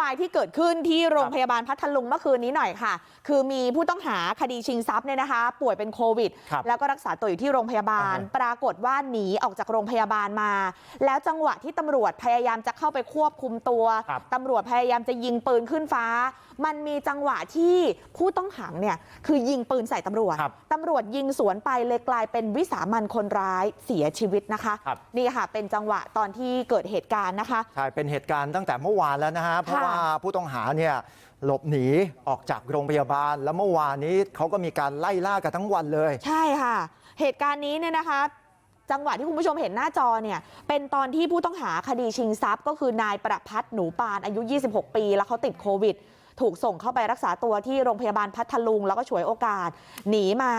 วายที่เกิดขึ้นที่โรงพยาบาลพัทลุงเมื่อคืนนี้หน่อยค่ะ คือมีผู้ต้องหาคดีชิงทรัพย์เนี่ยนะคะ ป่วยเป็นโควิดครับแล้วก็รักษาตัวอยู่ที่โรงพยาบาลอ่าฮะปรากฏว่าหนีออกจากโรงพยาบาลมา แล้วจังหวะที่ตำรวจพยายามจะเข้าไปควบคุมตัวครับตำรวจพยายามจะยิงปืนขึ้นฟ้า มันมีจังหวะที่ผู้ต้องขังเนี่ยคือยิงปืนใส่ตำรวจครับตำรวจยิงสวนไปเลยกลายเป็นวิสามันคนร้ายเสียชีวิตนะคะครับนี่ค่ะเป็นจังหวะตอนที่เกิดเหตุการณ์นะคะใช่เป็นเหตุการณ์ตั้งแต่เมื่อวานแล้วนะฮะเพราะว่าผู้ต้องหาเนี่ยหลบหนีออกจากโรงพยาบาลแล้วเมื่อวานนี้เขาก็มีการไล่ล่ากันทั้งวันเลยใช่ค่ะ เหตุการณ์นี้เนี่ยนะคะจังหวะที่คุณผู้ชมเห็นหน้าจอเนี่ยเป็นตอนที่ผู้ต้องหาคดีชิงทรัพย์ ก็คือนายประพัฒน์หนูปานอายุ 26 ปี แล้วเขาติดโควิด ถูกส่งเข้าไปรักษาตัวที่โรงพยาบาลพัทลุงแล้วก็ฉวยโอกาสหนีมา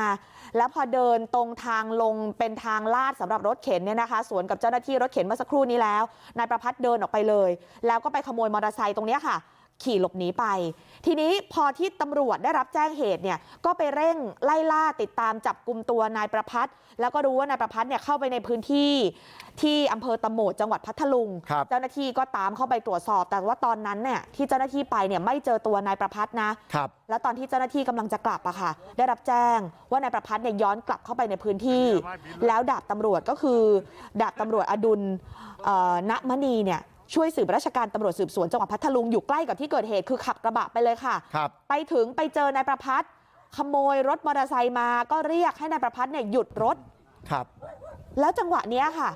แล้วพอเดินตรงทางลงเป็นทางลาดสำหรับรถเข็นเนี่ยนะคะสวนกับเจ้าหน้าที่รถเข็นเมื่อสักครู่นี้แล้วนายประพัฒน์เดินออกไปเลยแล้วก็ไปขโมยมอเตอร์ไซค์ตรงเนี้ยค่ะ ขี่หลบหนีไปทีนี้พอที่ตำรวจได้รับแจ้งเหตุเนี่ยก็ไปเร่งไล่ล่าติดตามจับกลุ่มตัวนายประพัฒน์แล้วก็รู้ว่านายประพัฒน์เนี่ยเข้าไปในพื้นที่ที่อำเภอตะโหมดจังหวัดพัทลุงครับเจ้าหน้าที่ก็ตามเข้าไปตรวจสอบแต่ว่าตอนนั้นเนี่ยที่เจ้าหน้าที่ไปเนี่ยไม่เจอตัวนายประพัฒน์นะครับแล้วตอนที่เจ้าหน้าที่กำลังจะกลับอะค่ะได้รับแจ้งว่านายประพัฒน์เนี่ยย้อนกลับเข้าไปในพื้นที่ แล้วดาบตำรวจก็คือดาบตำรวจอดุลเอ่อณมณีเนี่ย ช่วยสืบราชการตำรวจสืบสวนจังหวัดพัทลุงอยู่ใกล้กับที่เกิดเหตุคือขับกระบะไปเลยค่ะครับไปถึงไปเจอนายประพัฒน์ขโมยรถมอเตอร์ไซค์มาก็เรียกให้นายประพัฒน์เนี่ยหยุดรถครับ แล้วจังหวะเนี้ยค่ะ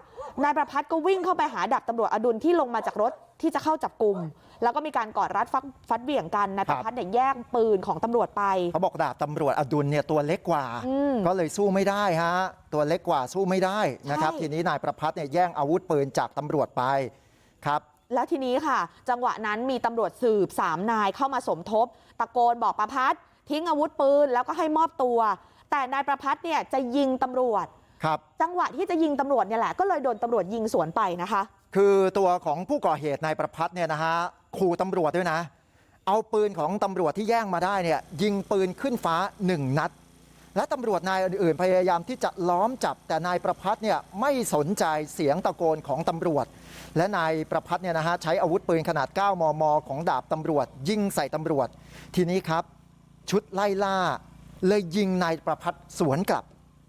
นายประพัฒน์ก็วิ่งเข้าไปหาดาบตำรวจอดุลที่ลงมาจากรถที่จะเข้าจับกลุ่มแล้วก็มีการกอดรัดฟักฟัดเหวี่ยงกันนายประพัฒน์เนี่ยแย่งปืนของตำรวจไปเขาบอกดาบตำรวจอดุลเนี่ยตัวเล็กกว่าอืมก็เลยสู้ไม่ได้ฮะตัวเล็กกว่าสู้ไม่ได้นะครับใช่ทีนี้นายประพัฒน์เนี่ยแย่งอาวุธปืนจากตำรวจไป ครับแล้วทีนี้ค่ะจังหวะนั้นมีตำรวจสืบสามนายเข้ามาสมทบตะโกนบอกประพัฒน์ทิ้งอาวุธปืนแล้วก็ให้มอบตัว แต่นายประพัฒน์เนี่ยจะยิงตำรวจครับจังหวะที่จะยิงตำรวจเนี่ยแหละก็เลยโดนตำรวจยิงสวนไปนะคะ คือตัวของผู้ก่อเหตุนายประพัฒน์เนี่ยนะฮะขู่ตำรวจด้วยนะ เอาปืนของตำรวจที่แย่งมาได้เนี่ยยิงปืนขึ้นฟ้าหนึ่งนัด และตำรวจนายอื่นๆพยายามที่จะล้อมจับแต่นายประพัฒน์เนี่ยไม่สนใจเสียงตะโกนของตำรวจ และนายประพัฒน์เนี่ยนะฮะใช้อาวุธปืนขนาด 9 มม ของดาบตำรวจ ยิงใส่ตำรวจ ทีนี้ครับ ชุดไล่ล่า เลยยิงนายประพัฒน์สวนกลับ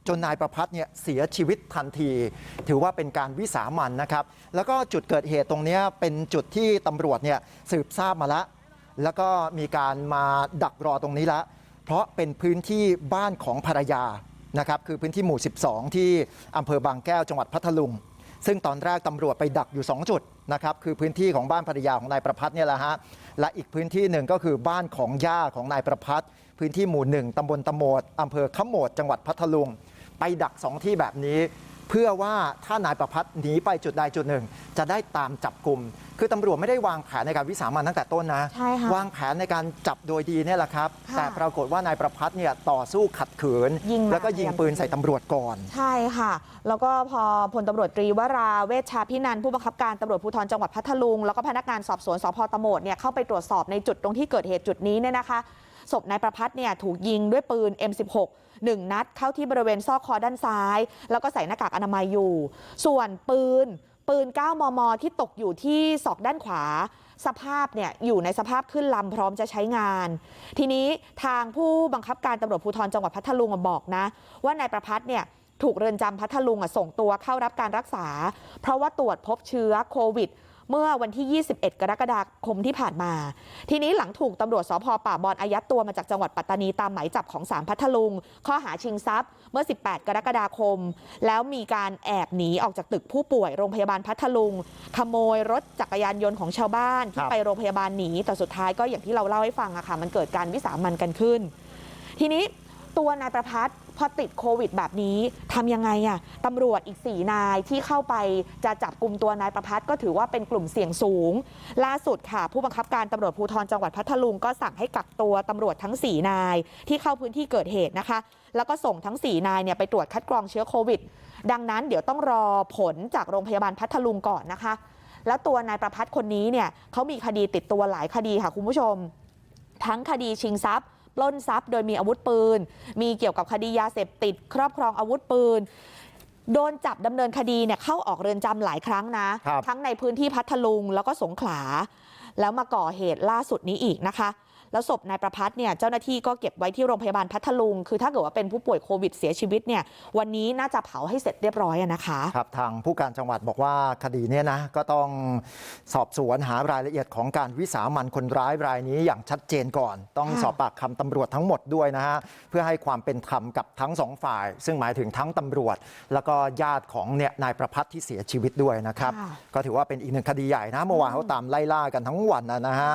จนนายประพัฒน์เนี่ยเสียชีวิตทันที ถือว่าเป็นการวิสามันนะครับ แล้วก็จุดเกิดเหตุตรงนี้เป็นจุดที่ตำรวจเนี่ยสืบทราบมาแล้วแล้วก็มีการมาดักรอตรงนี้แล้ว เพราะเป็นพื้นที่บ้านของภรรยานะครับคือพื้นที่หมู่ 12 ที่อำเภอบางแก้วจังหวัดพัทลุง ซึ่งตอนแรกตำรวจไปดักอยู่ 2 จุดนะครับคือพื้นที่ของบ้านภรรยาของนายประพัฒน์เนี่ยแหละฮะและอีกพื้นที่หนึ่งก็คือบ้านของย่าของนายประพัฒน์พื้นที่หมู่หนึ่งตำบลตะโหมดอำเภอขโมดจังหวัดพัทลุง ไปดักสองที่แบบนี้ เพื่อว่าถ้านายประพัฒน์หนีไปจุดใดจุดหนึ่ง จะได้ตามจับกลุ่ม คือตำรวจไม่ได้วางแผนในการวิสามันตั้งแต่ต้นนะใช่ค่ะวางแผนในการจับโดยดีเนี่ยแหละครับค่ะแต่ปรากฏว่านายประพัฒน์เนี่ยต่อสู้ขัดขืนยิงมาแล้วก็ยิงปืนใส่ตำรวจก่อน ใช่ค่ะ แล้วก็พอพลตำรวจตรีวราเวชชาพินันท์ผู้บังคับการตำรวจภูธรจังหวัดพัทลุง แล้วก็พนักงานสอบสวนสพตะโหมดเนี่ยเข้าไปตรวจสอบในจุดตรงที่เกิดเหตุจุดนี้เนี่ยนะคะ ศพนายประพัฒน์เนี่ยถูกยิงด้วยปืน M16 หนึ่งนัดเข้าที่บริเวณซอกคอด้านซ้ายแล้วก็ใส่หน้ากากอนามัยอยู่ส่วนปืนปืน9มมที่ตกอยู่ที่ศอกด้านขวาสภาพเนี่ยอยู่ในสภาพขึ้นลำพร้อมจะใช้งาน ทีนี้ทางผู้บังคับการตำรวจภูธรจังหวัดพัทลุงบอกนะ ว่านายประพัฒน์เนี่ยถูกเรือนจำพัทลุงส่งตัวเข้ารับการรักษา เพราะว่าตรวจพบเชื้อโควิด เมื่อวันที่21กรกฎาคมที่ผ่านมาทีนี้หลังถูกตำรวจสพป่าบอนอายัดตัวมาจากจังหวัดปัตตานีตามหมายจับของศาลพัทลุงข้อหาชิงทรัพย์เมื่อ 18 กรกฎาคม แล้วมีการแอบหนีออกจากตึกผู้ป่วยโรงพยาบาลพัทลุง ขโมยรถจักรยานยนต์ของชาวบ้านที่ครับไปโรงพยาบาลหนีแต่สุดท้ายก็อย่างที่เราเล่าให้ฟังอะค่ะมันเกิดการวิสามันกันขึ้น ทีนี้ ตัวนายประพัฒน์พอติดโควิดแบบนี้ทำยังไงอะตำรวจอีก4นายที่เข้าไปจะจับกลุ่มตัวนายประพัฒน์ก็ถือว่าเป็นกลุ่มเสี่ยงสูง ล่าสุดค่ะ ผู้บังคับการตำรวจภูธรจังหวัดพัทลุงก็สั่งให้กักตัวตำรวจทั้ง 4 นาย ที่เข้าพื้นที่เกิดเหตุนะคะ แล้วก็ส่งทั้ง 4 นายเนี่ยไปตรวจคัดกรองเชื้อโควิด ดังนั้นเดี๋ยวต้องรอผลจากโรงพยาบาลพัทลุงก่อนนะคะ แล้วตัวนายประพัฒน์คนนี้เนี่ยเขามีคดีติดตัวหลายคดีค่ะคุณผู้ชม ทั้งคดีชิงทรัพย์ ปล้นทรัพย์โดยมีอาวุธปืนมีเกี่ยวกับคดียาเสพติดครอบครองอาวุธปืนโดนจับดำเนินคดีเนี่ยเข้าออกเรือนจำหลายครั้งนะครับทั้งในพื้นที่พัทลุงแล้วก็สงขลา แล้วมาก่อเหตุล่าสุดนี้อีกนะคะแล้วศพนายประพัฒน์เนี่ยเจ้าหน้าที่ก็เก็บไว้ที่โรงพยาบาลพัทลุงคือถ้าเกิดว่าเป็นผู้ป่วยโควิดเสียชีวิตเนี่ยวันนี้น่าจะเผาให้เสร็จเรียบร้อยอะนะคะครับทางผู้การจังหวัดบอกว่าคดีเนี้นะก็ต้องสอบสวนหารายละเอียดของการวิสามันคนร้ายรายนี้อย่างชัดเจนก่อน ต้องค่ะสอบปากคำตำรวจทั้งหมดด้วยนะฮะเพื่อให้ความเป็นธรรมกับทั้งสองฝ่าย ซึ่งหมายถึงทั้งตำรวจ แล้วก็ญาติของเนี่ยนายประพัฒน์ที่เสียชีวิตด้วยนะครับค่ะก็ถือว่าเป็นอีกหนึ่งคดีใหญ่นะเมื่อวานเขาตามไล่ล่ากันทั้งวันนะนะฮะ